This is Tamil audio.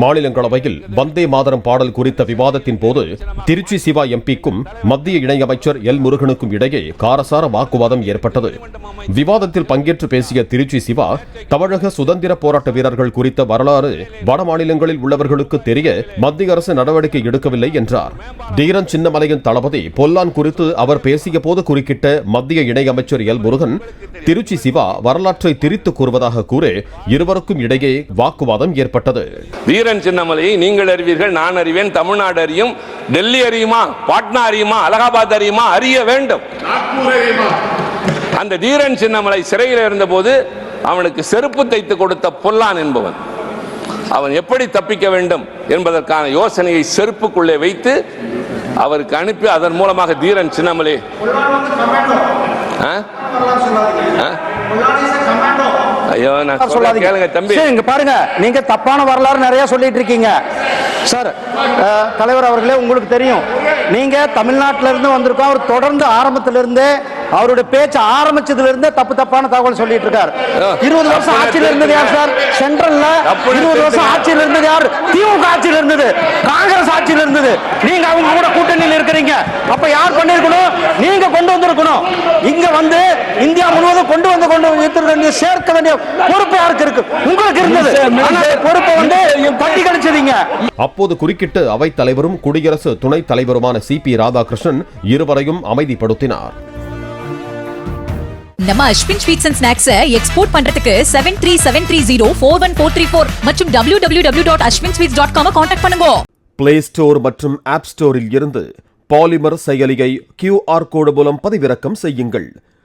மாநிலங்களவையில் வந்தே மாதரம் பாடல் குறித்த விவாதத்தின் போது திருச்சி சிவா எம்பிக்கும் மத்திய இணையமைச்சர் எல் முருகனுக்கும் இடையே காரசார வாக்குவாதம் ஏற்பட்டது. விவாதத்தில் பங்கேற்று பேசிய திருச்சி சிவா தமிழக சுதந்திர போராட்ட வீரர்கள் குறித்த வரலாறு வட மாநிலங்களில் உள்ளவர்களுக்கு தெரிய மத்திய அரசு நடவடிக்கை எடுக்கவில்லை என்றார். தீரன் சின்னமலையின் தளபதி பொல்லான் குறித்து அவர் பேசிய போது குறுக்கிட்ட மத்திய இணையமைச்சர் எல் முருகன் திருச்சி சிவா வரலாற்றை திரித்து கூறுவதாக கூறி இருவருக்கும் இடையே வாக்குவாதம் ஏற்பட்டது. வீரன் சின்னமலையை நீங்கள் அறிவீர்கள் நான் அறிவேன் தமிழ்நாடு அறியும் டெல்லி அறியுமா பாட்னா அறியுமா அலகாபாத் அறியுமா அறிய வேண்டும். அந்த தீரன் சின்னமலை சிறையில் இருந்தபோது அவனுக்கு செருப்பு தைத்து கொடுத்த பொல்லான் என்பவன். அவன் எப்படி தப்பிக்க வேண்டும் என்பதற்கான யோசனையை செருப்புக்குள்ளே வைத்து அவருக்கு அனுப்பி அதன் மூலமாக தீரன் சின்னமலை? ஐயோ நான் சொல்லாதீங்க. கேளுங்க தம்பி. இங்க பாருங்க. நீங்க தப்பான வரலாறு நிறைய சொல்லிட்டு இருக்கீங்க. சார் தலைவர் அவர்களே உங்களுக்கு தெரியும். நீங்க தமிழ்நாட்டில இருந்து வந்திருக்கோம். அவர் தொடர்ந்து ஆரம்பத்துல இருந்தே அவருடைய பேச்சு ஆரம்பிச்சதுல இருந்தே தப்பு தப்பான தகவல் சொல்லிட்டு இருக்காரு. இருபது வருஷம் ஆட்சியில் இருந்தது யார் சார்? சென்ட்ரல்ல இருபது வருஷம். ஆட்சியில் இருந்தது யார்? திமுக ஆட்சியில் இருந்தது. காங்கிரஸ் ஆட்சியில் இருந்தது. நீங்க அவங்க கூட கூட்டணியில் இருக்கிறீங்க. அப்ப யார் பண்ணிருக்கணும் நீங்க கொண்டு வந்திருக்கணும். இங்க வந்து இந்தியா முழுவதும் கொண்டு வந்து கொண்டு வந்து சேர்க்க வேண்டிய பொறுப்பு யாருக்கு இருக்கு? உங்களுக்கு இருந்தது. பொறுப்பை வந்து தட்டி கழிச்சதீங்க அப்போது குறுக்கிட்டு அவைத் தலைவரும் குடியரசு துணைத் தலைவருமான சி பி ராதாகிருஷ்ணன் இருவரையும் அமைதிப்படுத்தினார். நம்ம Ashwin Sweets and snacks export பண்றதுக்கு seven three seven three zero four one four three four மற்றும் W W W dot Ashwin sweets dot com contact பண்ணுங்க. பிளே ஸ்டோர் மற்றும் ஆப் ஸ்டோரில் இருந்து பாலிமர் செயலியை கியூஆர் கோடு மூலம் பதிவிறக்கம் செய்யுங்கள்.